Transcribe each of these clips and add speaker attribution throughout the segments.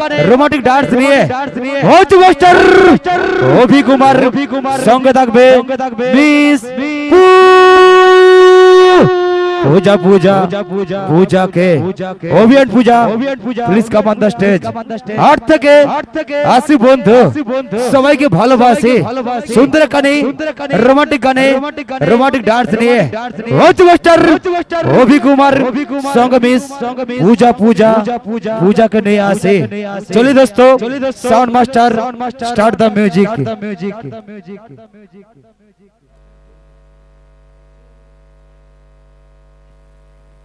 Speaker 1: Romantic dance भी है। होच मास्टर भी कुमार। संगतक बे। 20 पूजा पूजा पूजा के ओवियन Puja please come on the stage अर्थ के आसी बंधु সবাই কে ভালোবাসি সুন্দর গানে রোমান্টিক গানে রোমান্টিক ডান্স নিয়ে রোজ রবি কুমার সঙ্গ মিস পূজা पूजा पूजा के नहीं आसे चलिए दोस्तों sound master start the music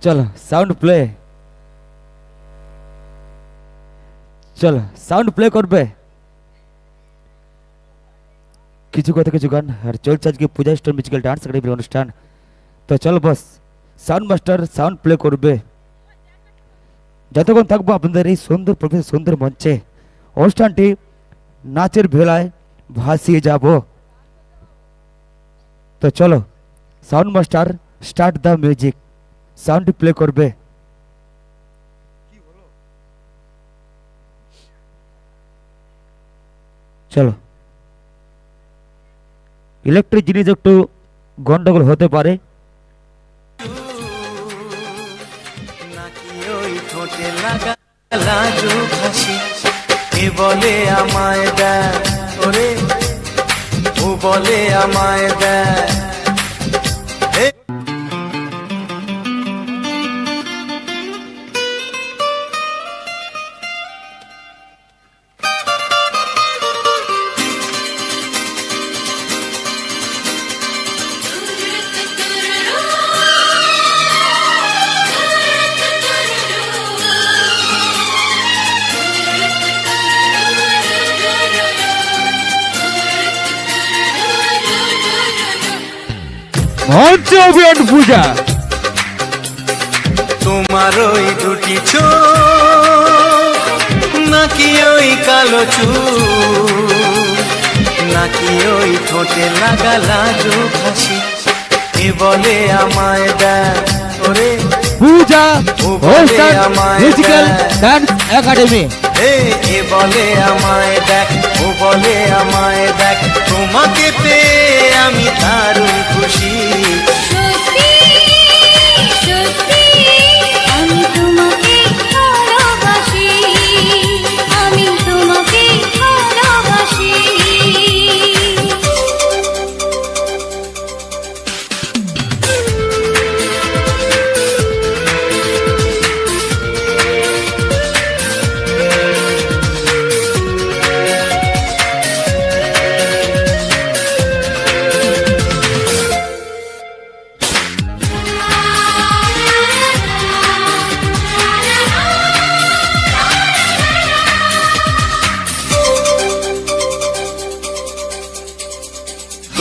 Speaker 1: চলো সাউন্ড প্লে চলো সাউন্ড প্লে করবে কিছু কথা কিছু গান আর চলছে আজকে পূজা স্টোর মিউজিক্যাল ডান্স একাডেমির অনুষ্ঠান তো চলো boss sound master sound play করবে যতক্ষণ থাকব আপনাদের এই সুন্দর পরিবেশ সুন্দর মঞ্চে অনুষ্ঠানটি নাচের ভেলায় ভাসিয়ে যাব তো চলো sound master start the music sound play করবে। চলো। ইলেকট্রিক জিনিস একটু গন্ডগোল হতে পারে।
Speaker 2: বলে আমায় দেয় ও বলে আমায় দেয়
Speaker 1: মঞ্চ অভিয়ান পূজা।
Speaker 2: তোমার ওই দুটি চোখ নাকি ওই কালো চুল নাকি ওই ঠোঁটে লাগা লাজুক হাসি। এ বলে আমায় দেয় ওরে।
Speaker 1: পূজা
Speaker 2: আমায়
Speaker 1: মিউজিক্যাল ডান্স একাডেমি
Speaker 2: এ বলে আমায় দেখ ও বলে আমায় দেখ তোমাকে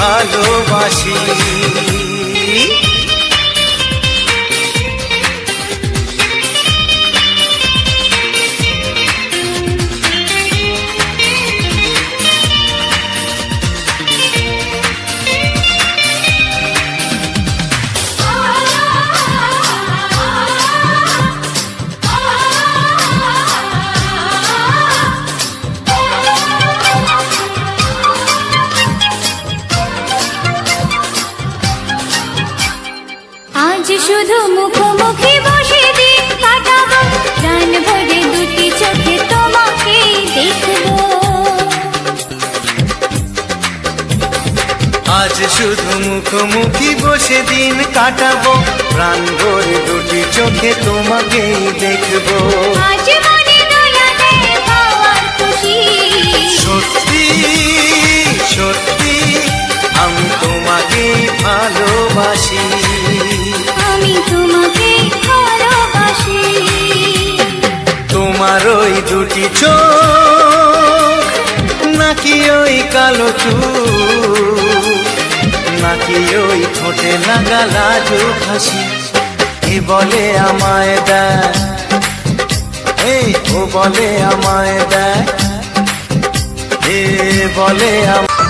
Speaker 3: ভালোবাসি। শুধু মুখোমুখি বসে দিন কাটাবো। প্রাণ ভরে দুটি চোখে তোমাকে দেখব।
Speaker 2: আজ শুধু মুখোমুখি বসে দিন কাটাবো। প্রাণ ভরে দুটি চোখে তোমাকেই দেখব।
Speaker 3: আজ
Speaker 2: দুটি চোখ নাকি ওই কালো চু নাকি ওই ঠোঁটে লাগা লাজু হাসি? এ বলে আমায় দেয়? এই, ও বলে আমায় দেয়? এ বলে আমায়